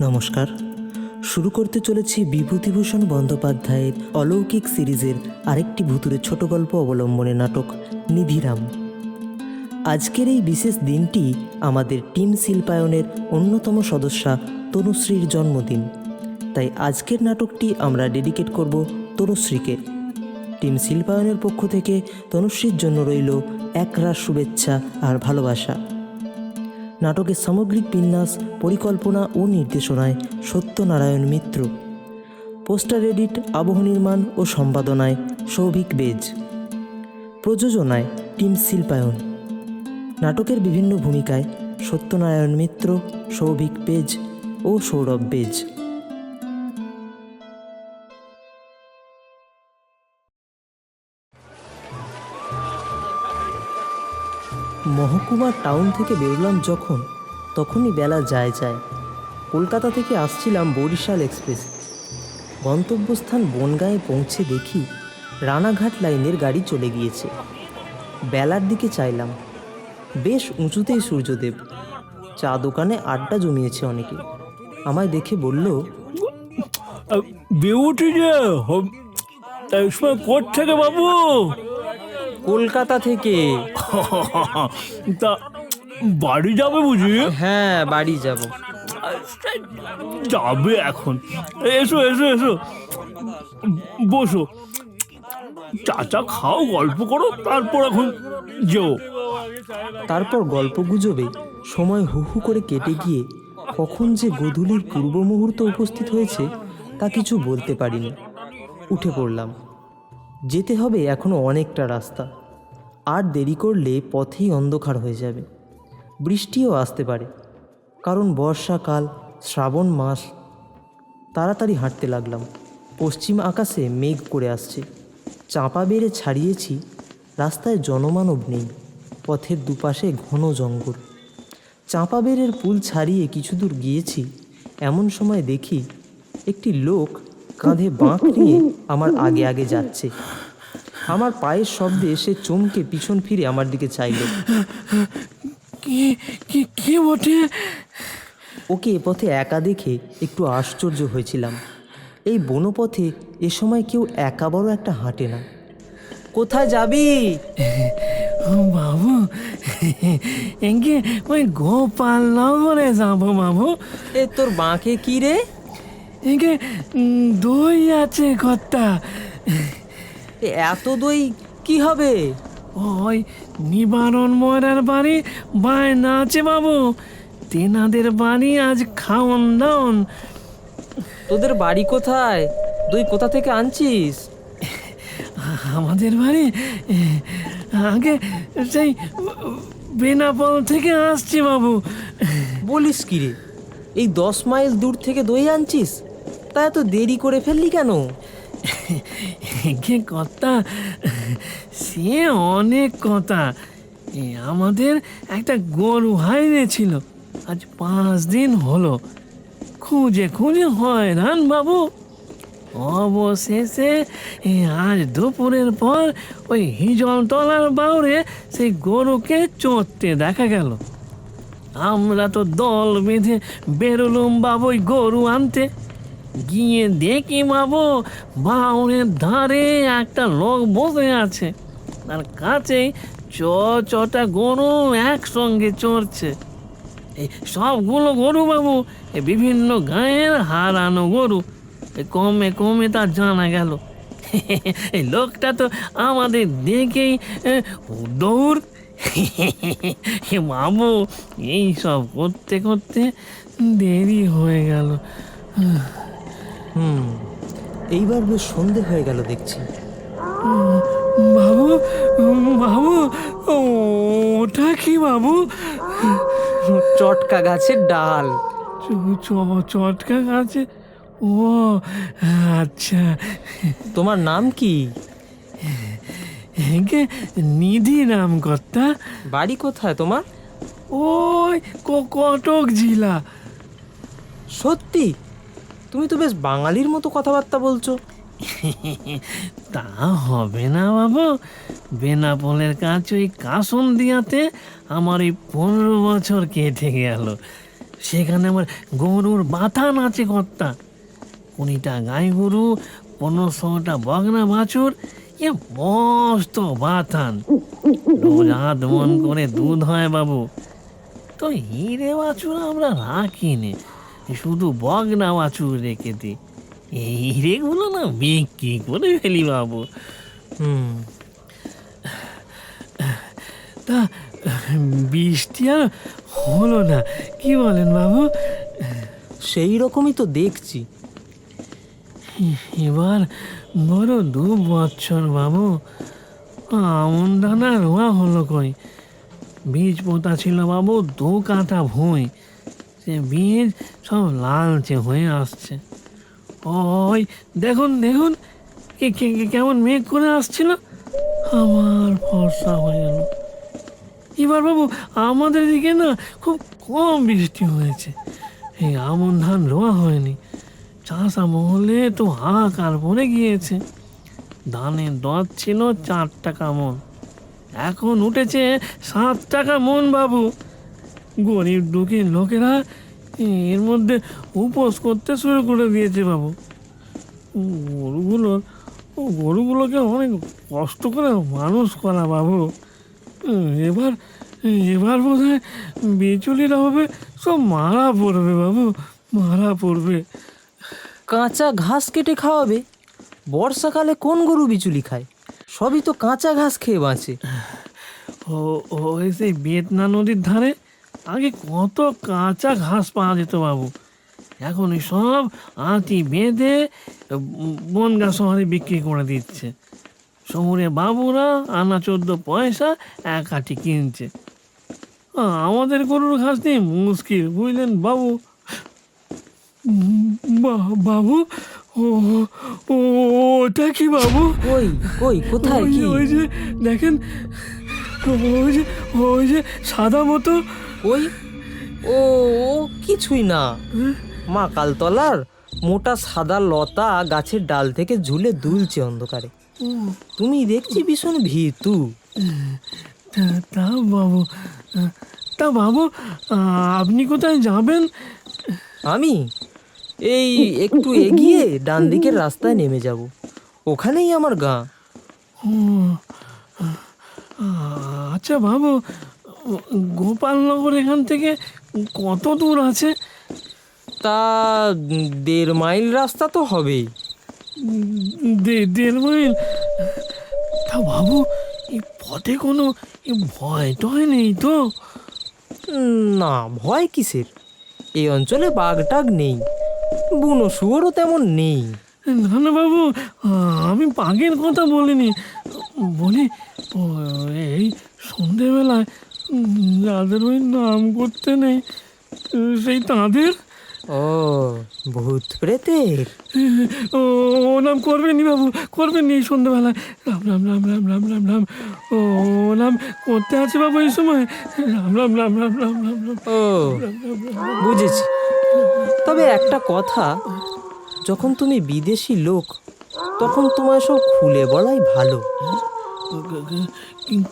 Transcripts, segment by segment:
নমস্কার। শুরু করতে চলেছি বিভূতিভূষণ বন্দ্যোপাধ্যায়ের অলৌকিক সিরিজের আরেকটি ভুতুরে ছোট গল্প অবলম্বনে নাটক, নিধিরাম। আজকের এই বিশেষ দিনটি আমাদের টিম শিল্পায়নের অন্যতম সদস্যা তনুশ্রীর জন্মদিন। তাই আজকের নাটকটি আমরা ডেডিকেট করব তনুশ্রীকে। টিম শিল্পায়নের পক্ষ থেকে তনুশ্রীর জন্য রইল একরাশ শুভেচ্ছা আর ভালোবাসা। নাটকের সামগ্রিক বিন্যাস, পরিকল্পনা ও নির্দেশনায় সত্যনারায়ণ মিত্র। পোস্টার এডিট, আবহ নির্মাণ ও সম্পাদনায় সৌভিক বেজ। প্রযোজনায় টিম শিল্পায়ন। নাটকের বিভিন্ন ভূমিকায় সত্যনারায়ণ মিত্র, সৌভিক বেজ ও সৌরভ বেজ। মহকুমা টাউন থেকে বেরোলাম যখন, তখনই বেলা যায় যায়। কলকাতা থেকে আসছিলাম বরিশাল এক্সপ্রেস। গন্তব্যস্থান বনগাঁয়ে পৌঁছে দেখি রানাঘাট লাইনের গাড়ি চলে গিয়েছে। বেলার দিকে চাইলাম। বেশ উঁচুতেই সূর্যদেব। চা দোকানে আড্ডা জমিয়েছে অনেকে। আমায় দেখে বলল বিউটি যে কোথ থেকে বাবু? কলকাতা থেকে। তা বাড়ি যাবে বুঝি? হ্যাঁ বাড়ি যাব। যাবে এখন। এসো এসো এসো। বসো। চাচা খাও গল্প করো তারপর এখন যেও। তারপর গল্প গুজবে। সময় হু হু করে কেটে গিয়ে কখন যে গোধূলির পূর্ব মুহূর্ত উপস্থিত হয়েছে তা কিছু বলতে পারিনি। উঠে পড়লাম। যেতে হবে এখনও অনেকটা রাস্তা। আর দেরি করলে পথেই অন্ধকার হয়ে যাবে। বৃষ্টিও আসতে পারে, কারণ বর্ষাকাল, শ্রাবণ মাস। তাড়াতাড়ি হাঁটতে লাগলাম। পশ্চিম আকাশে মেঘ করে আসছে। চাঁপা বেড়ে ছাড়িয়েছি, রাস্তায় জনমানব নেই, পথের দুপাশে ঘন জঙ্গল। চাঁপা বেড়ের পুল ছাড়িয়ে কিছু দূর গিয়েছি, এমন সময় দেখি একটি লোক কাঁধে বাঁক নিয়ে আমার আগে আগে যাচ্ছে। আমার পায়ের শব্দে সে চমকে পিছন ফিরে আমার দিকে চাইল। কি বটে? ওকে এ পথে একা দেখে একটু আশ্চর্য হয়েছিলাম। এই বনপথে এ সময় কেউ একা বড় একটা হাঁটে না। কোথায় যাবি? বাবু এঙ্গে ওই গোপাল নগরে যাব বাবু। এ তোর বাঁকে কি রে? এঙ্গে দই আছে কর্তা। এত দই কি হবে? ওই নিবারণ ময়রার বাড়ি বায়না আছে বাবু। তেনাদের বাড়ি আজ খাওন দাওন। তোদের বাড়ি কোথায়? দই কোথা থেকে আনছিস? আমাদের বাড়ি? আগে সেই বেনাপল থেকে আসছে বাবু। বলিস কি রে? এই দশ মাইল দূর থেকে দই আনছিস? তা এত দেরি করে ফেললি কেন? কে কথা? সে অনেক কথা। আমাদের একটা গরু হারিয়েছিল আজ পাঁচ দিন হলো। খুঁজে খুঁজে হয়রান বাবু। অবশেষে আজ দুপুরের পর ওই হিজল তলার বাউরে সেই গরুকে চড়তে দেখা গেল। আমরা তো দল বেঁধে বেরোলুম বাবুই গরু আনতে। গিয়ে দেখি বাবু বাউনের ধারে একটা লোক বসে আছে। তার কাছেই চ চটা গরু একসঙ্গে চড়ছে। সবগুলো গরু বাবু এই বিভিন্ন গায়ের হারানো গরু। এই কমে কমে তা জানা গেল। এই লোকটা তো আমাদের দেখেই এ, দৌড় এ বাবু এই সব করতে করতে দেরি হয়ে গেল। হুম এইবার বেশ সন্ধে হয়ে গেল দেখছি। বাবু বাবু ওটা কি বাবু? চটকা গাছের ডাল। চটকা গাছে? ও আচ্ছা। তোমার নাম কি? একে নিধি নাম কর্তা বাড়ি কোথায় তোমার? ওই কটক জেলা। সত্যি? তুমি তো বেশ বাঙালির মতো কথাবার্তা বলছো। তা হবে না বাবু। বেনাপোলের কাছে ওই কাসন দিয়াতে আমার এই পনেরো বছর কেটে গেল। সেখানে আমার গরুর বাথান আছে কর্তা। কুড়িটা গাই গরু, পনেরোশোটা বগনা বাছুর, এ মস্ত বাথান। রোজ মন করে দুধ হয় বাবু। তো হিরে বাছুর আমরা রাখিনি। শুধু বগনা বাছুর রেখে দিই এই হিরেগুলো না বিক্রি করে ফেলি বাবু। হুম। তা বৃষ্টি আর হলো না কি বলেন বাবু? সেই রকমই তো দেখছি। এবার বড় দু বছর বাবু আমন দানা রোয়া হলো কই? বীজ পোতা ছিল বাবু দু কাঁটা ভুঁই। সে বীজ সব লালচে হয়ে আসছে। ওই দেখুন দেখুন কেমন মেঘ করে আসছিল। আমার ফর্সা হয়ে গেল। এবার বাবু, আমাদের দিকে না খুব কম বৃষ্টি হয়েছে। এই আমন ধান রোয়া হয়নি। চাষা মহলে তো হাহাকার পড়ে গিয়েছে। ধানের দর ছিল চার টাকা মন। এখন উঠেছে সাত টাকা মন বাবু। গরিব দুঃখী লোকেরা এর মধ্যে উপোস করতে শুরু করে দিয়েছে বাবু। গরুগুলোর ও গরুগুলোকে অনেক কষ্ট করে মানুষ করা বাবু। এবার এবার বোধ হয় বিচুলির অভাবে সব মারা পড়বে বাবু মারা পড়বে। কাঁচা ঘাস কেটে খাওয়াবে? বর্ষাকালে কোন গরু বিচুলি খায়? সবই তো কাঁচা ঘাস খেয়ে বাঁচে। ও ওই সেই বেতনা নদীর ধারে আগে কত কাঁচা ঘাস পাওয়া যেত বাবু। এখন সব আঁটি বেঁধে বনগা শহরে বিক্রি করে দিচ্ছে। শহরে বাবুরা আনা চোদ্দ পয়সা এক আটি কিনছে। আমাদের গরুর ঘাস নেই মুশকিল বুঝলেন বাবু? বাবু? ও ওটা কি বাবু? ওই ওই কোথায় কি? ওই যে দেখেন ওই যে ওই যে সাদা মতো ওই ও ও কিছুই না। মা কালতলার মোটা সাদা লতা গাছের ডাল থেকে ঝুলে দুলছে অন্ধকারে। তুমি দেখছি ভীষণ ভীতু তা- বাবু তা বাবু আপনি কোথায় যাবেন? আমি? এই একটু এগিয়ে ডান দিকের রাস্তায় নেমে যাব। ওখানেই আমার গা। আচ্ছা বাবু গোপালনগর এখান থেকে কত দূর আছে? তা দেড় মাইল রাস্তা তো হবেই। দেড় মাইল? তা বাবু এই পথে কোনো ভয় টয় নেই তো? না ভয় কিসের? এই অঞ্চলে বাঘ বাঘটাগ নেই বুনো শুয়োরও তেমন নেই। না না বাবু আমি বাঘের কথা বলিনি। বলি এই সন্ধেবেলায় যাদের ওই নাম করতে নেই সেই তাদের ও ভূত প্রেতের ও ও নাম করবেননি বাবু করবেননি এই সন্ধ্যেবেলায় রাম রাম রাম রাম রাম রাম রাম ও নাম করতে আছে বাবু এই সময় রাম রাম রাম রাম রাম রাম রাম ও বুঝেছি তবে একটা কথা যখন তুমি বিদেশি লোক তখন তোমায় সব খুলে বলাই ভালো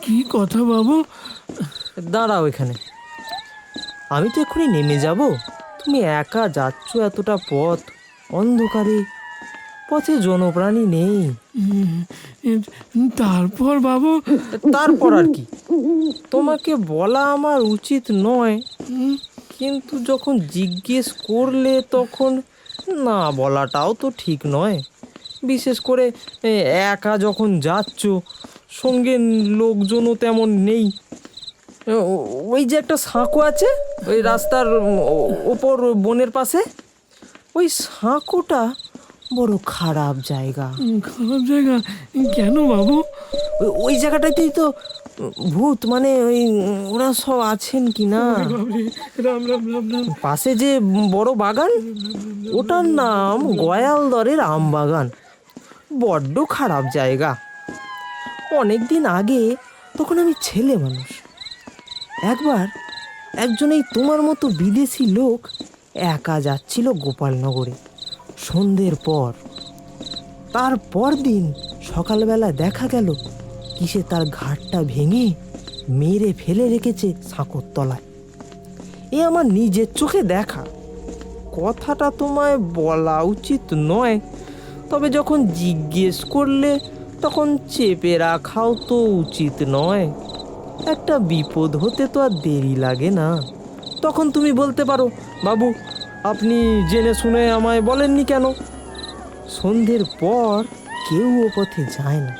কি কথা বাবু দাঁড়াও এখানে। আমি তো এক্ষুনি নেমে যাব। তুমি একা যাচ্ছ এতটা পথ অন্ধকারে। পথে জনপ্রাণী নেই। তারপর বাবু? তারপর আর কি? তোমাকে বলা আমার উচিত নয়। কিন্তু যখন জিজ্ঞেস করলে তখন না বলাটাও তো ঠিক নয়। বিশেষ করে একা যখন যাচ্ছ সঙ্গে লোকজনও তেমন নেই। ওই যে একটা সাঁকো আছে ওই রাস্তার ওপর বনের পাশে ওই সাঁকোটা বড় খারাপ জায়গা। খারাপ জায়গা? কেন বাবু? ওই- জায়গাটাতেই তো ভূত মানে ওই ওরা সব আছেন কি না? পাশে যে বড় বাগান ওটার নাম গয়ালদরের আম বাগান। বড্ড খারাপ জায়গা। অনেক দিন আগে তখন আমি ছেলে মানুষ। একবার একজন এই তোমার মতো বিদেশি লোক একা যাচ্ছিল গোপালনগরে। সন্ধ্যের পর তারপর দিন সকালবেলা দেখা গেল কিসে তার ঘাটটা ভেঙে মেরে ফেলে রেখেছে সাঁকোর তলায় এ আমার নিজের চোখে দেখা। কথাটা তোমায় বলা উচিত নয়, তবে যখন জিজ্ঞেস করলে তখন চেপে রাখাও তো উচিত নয়। একটা বিপদ হতে তো আর দেরি লাগে না। তখন তুমি বলতে পারো, বাবু, আপনি জেনে শুনে আমায় বলেননি কেন? সন্ধ্যের পর কেউ ও পথে যায় না।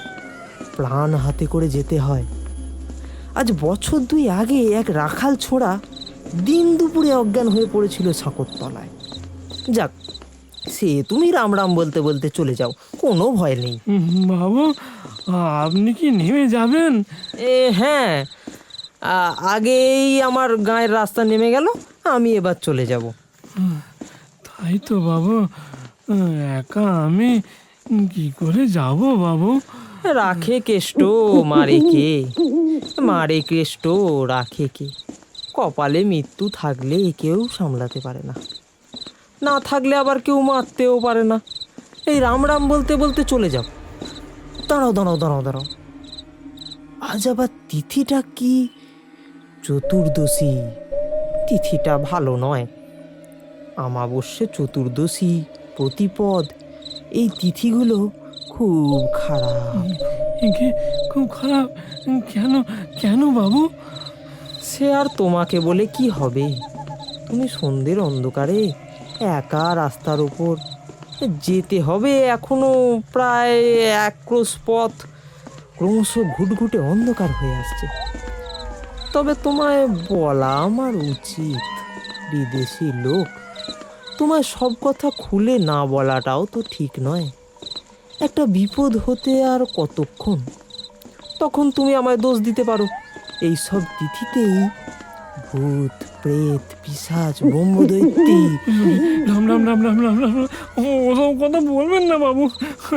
প্রাণ হাতে করে যেতে হয়। আজ বছর দুই আগে এক রাখাল ছোড়া দিন দুপুরে অজ্ঞান হয়ে পড়েছিল সাঁকরতলায়। যাক, সে তুমি রাম রাম বলতে বলতে চলে যাও, কোনো ভয় নেই। বাবু আপনি কি নেমে যাবেন? এ হ্যাঁ। আগেই আমার গায়ের রাস্তা নেমে গেল আমি এবার চলে যাব। তাই তো বাবু। একা আমি কি করে যাব বাবু? রাখে কেষ্ট মারে কে? মারে কেষ্ট রাখে কে? কপালে মৃত্যু থাকলে কেউ সামলাতে পারে না। না থাকলে আবার কেউ মারতেও পারে না। এই রাম রাম বলতে বলতে চলে যাও দাঁড়াও দাঁড়াও দাঁড়াও দাঁড়াও। আজ আবার তিথিটা কি? চতুর্দশী। তিথিটা ভালো নয়। আমাবস্যে চতুর্দশী প্রতিপদ। এই তিথিগুলো খুব খারাপ। খুব খারাপ। কেন কেন বাবু? সে আর তোমাকে বলে কি হবে? তুমি সন্ধ্যের অন্ধকারে একা রাস্তার উপর যেতে হবে এখনও প্রায় এক ক্রোশ পথ। ক্রমশ ঘুটঘুটে অন্ধকার হয়ে আসছে। তবে তোমায় বলা আমার উচিত, বিদেশি লোক। তোমায় সব কথা খুলে না বলাটাও তো ঠিক নয়। একটা বিপদ হতে আর কতক্ষণ? তখন তুমি আমায় দোষ দিতে পারো। এই সব তিথিতেই ভূত প্রেত পিসাচ ব্রহ্মদৈত্যী। রাম রাম রাম রাম রাম রাম। ও ওসব কথা বলবেন না বাবু।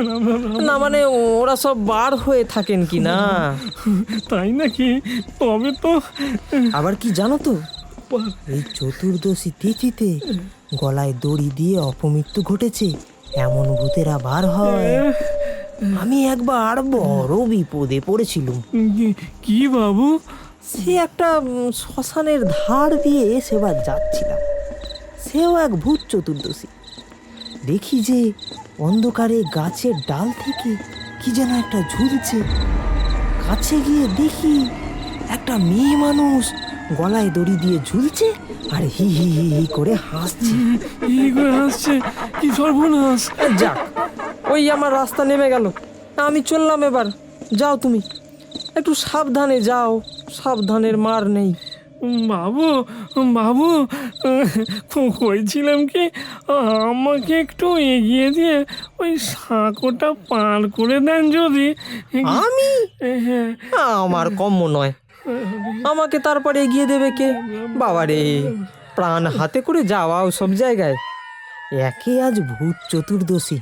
রাম রাম রাম না মানে ওরা সব বার হয়ে থাকেন কি না? তাই নাকি? তবে তো আবার কি জানো তো? এই চতুর্দশী তিথিতে গলায় দড়ি দিয়ে অপমৃত্যু ঘটেছে এমন ভূতেরা বার হয়। আমি একবার বড় বিপদে পড়েছিলুম। কি বাবু? সে একটা শ্মশানের ধার দিয়ে সেবার যাচ্ছিলাম। সেও এক ভূত চতুর্দশী। দেখি যে অন্ধকারে গাছের ডাল থেকে কি যেন একটা ঝুলছে। কাছে গিয়ে দেখি একটা মেয়ে মানুষ গলায় দড়ি দিয়ে ঝুলছে আর হি হি হি হি করে হাসছে। কি করে আসছে কি সর্বনাশ। যাক ওই আমার রাস্তা নেমে গেল। আমি চললাম এবার। যাও তুমি। একটু সাবধানে যাও সাবধানের মার নেই। বাবু বাবু কইছিলাম কি আমাকে একটু এগিয়ে দিয়ে ওই সাঁকোটা পার করে দেন যদি। আমি? হ্যাঁ। আমার কম্য নয়। আমাকে তারপরে এগিয়ে দেবে কে? বাবারে প্রাণ হাতে করে যাওয়াও সব জায়গায়। একে আজ ভূত চতুর্দশী।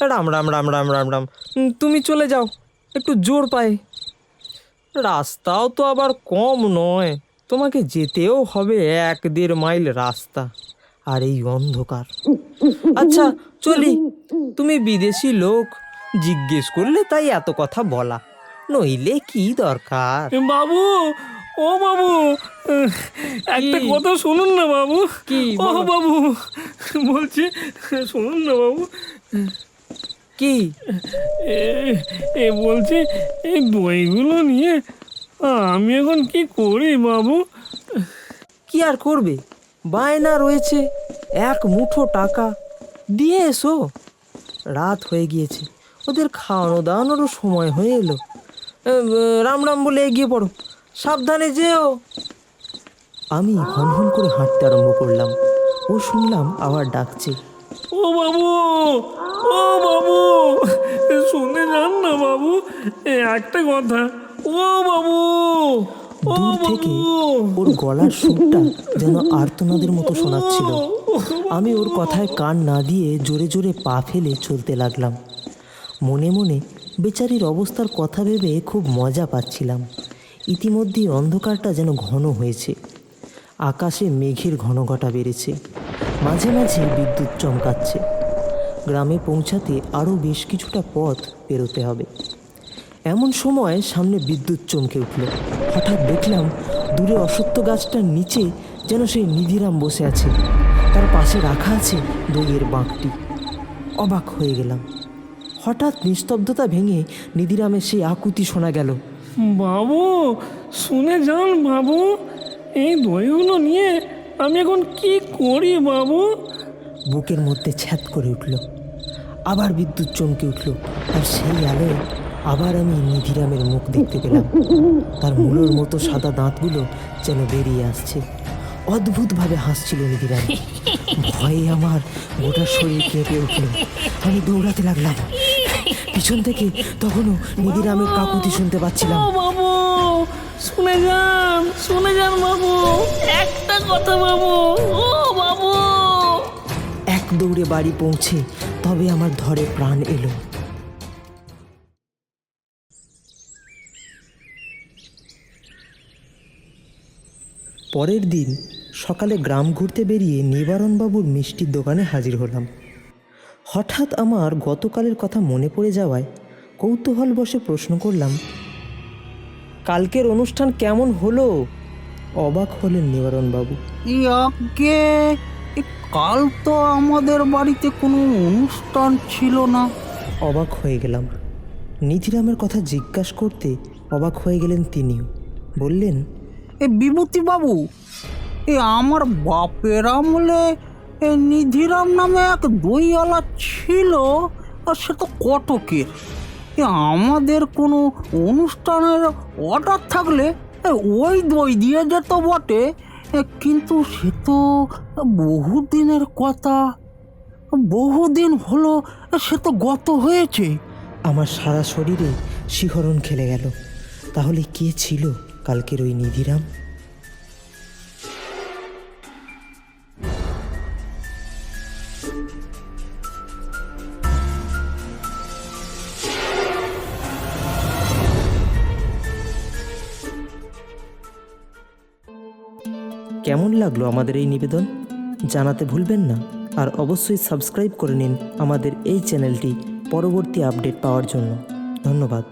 রাম রাম রাম রাম রাম রাম। তুমি চলে যাও একটু জোর পায়ে। রাস্তাও তো আবার কম নয়। তোমাকে যেতেও হবে এক দেড় মাইল রাস্তা। আর এই অন্ধকার। আচ্ছা চলি। তুমি বিদেশি লোক। জিজ্ঞেস করলে তাই এত কথা বলা। নইলে কি দরকার? বাবু ও বাবু একটা কথা শুনুন না বাবু। কি? ও বাবু বলছি শুনুন না বাবু। কি? এ এ বলছি এই বইগুলো নিয়ে আমি এখন কি করি বাবু? কি আর করবে? বায়না রয়েছে এক মুঠো টাকা। দিয়ে এসো। রাত হয়ে গিয়েছে ওদের খাওয়ানো দাওয়ানোরও সময় হয়ে এলো। রাম রাম বলে এগিয়ে পড়ো সাবধানে যেও। আমি হনহন করে হাঁটতে আরম্ভ করলাম। ও শুনলাম আবার ডাকছে। ও বাবু! ও বাবু শুনে যান না বাবু এ একটা কথা। ও বাবু ও থেকে ওর গলার সুরটা যেন আর্তনাদের মতো শোনাচ্ছিল। আমি ওর কথায় কান না দিয়ে জোরে জোরে পা ফেলে চলতে লাগলাম। মনে মনে বেচারির অবস্থার কথা ভেবে খুব মজা পাচ্ছিলাম। ইতিমধ্যেই অন্ধকারটা যেন ঘন হয়েছে। আকাশে মেঘের ঘনঘটা বেড়েছে। মাঝে মাঝে বিদ্যুৎ চমকাচ্ছে। গ্রামে পৌঁছাতে আরও বেশ কিছুটা পথ পেরোতে হবে। এমন সময় সামনে বিদ্যুৎ চমকে উঠল। হঠাৎ দেখলাম দূরে অসত্য গাছটার নিচে যেন সেই নিধিরাম বসে আছে। তার পাশে রাখা আছে দইয়ের বাঁকটি। অবাক হয়ে গেলাম। হঠাৎ নিস্তব্ধতা ভেঙে নিধিরামের সেই আকুতি শোনা গেল। বাবু, শুনে যান বাবু। এই দইগুলো নিয়ে আমি এখন কি করি বাবু? বুকের মধ্যে ছ্যাদ করে উঠল। আবার বিদ্যুৎ চমকে উঠল। আর সেই আলোয় আবার আমি নিধিরামের মুখ দেখতে পেলাম। তার মূলোর মতো সাদা দাঁতগুলো যেন বেরিয়ে আসছে। অদ্ভুতভাবে হাসছিল নিধিরাম। ভয়ে আমার গোটা শরীর কেঁপে উঠল। আমি দৌড়াতে লাগলাম। পিছন থেকে তখনও নিধিরামের কাকুতি শুনতে পাচ্ছিলাম। বাবু, শুনে যান শুনে যান বাবু। একটা কথা বাবু। ও দৌড়ে বাড়ি পৌঁছে তবে আমার ধরে প্রাণ এলো। পরের দিন সকালে গ্রাম ঘুরতে বেরিয়ে নিবারণবাবুর মিষ্টির দোকানে হাজির হলাম। হঠাৎ আমার গতকালের কথা মনে পড়ে যাওয়ায় কৌতূহল বসে প্রশ্ন করলাম, কালকের অনুষ্ঠান কেমন হলো? অবাক হলেন নিবারণবাবু। কাল তো আমাদের বাড়িতে কোনো অনুষ্ঠান ছিল না। অবাক হয়ে গেলাম। নিধিরামের কথা জিজ্ঞাসা করতে অবাক হয়ে গেলেন তিনিও। বললেন এ বিভূতি বাবু এ আমার বাপের আমলে এ নিধিরাম নামে এক দইওয়ালা ছিল আর সে তো কটকের। এ আমাদের কোনো অনুষ্ঠানের অর্ডার থাকলে ওই দই দিয়ে যেত বটে। কিন্তু সে তো বহুদিনের কথা। বহুদিন হলো, সে তো গত হয়েছে। আমার সারা শরীরে শিহরণ খেলে গেল। তাহলে কে ছিল কালকের ওই নিধিরাম? লাগল আমাদের এই নিবেদন। জানাতে ভুলবেন না আর অবশ্যই সাবস্ক্রাইব করে নিন আমাদের এই চ্যানেলটি পরবর্তী আপডেট পাওয়ার জন্য। ধন্যবাদ।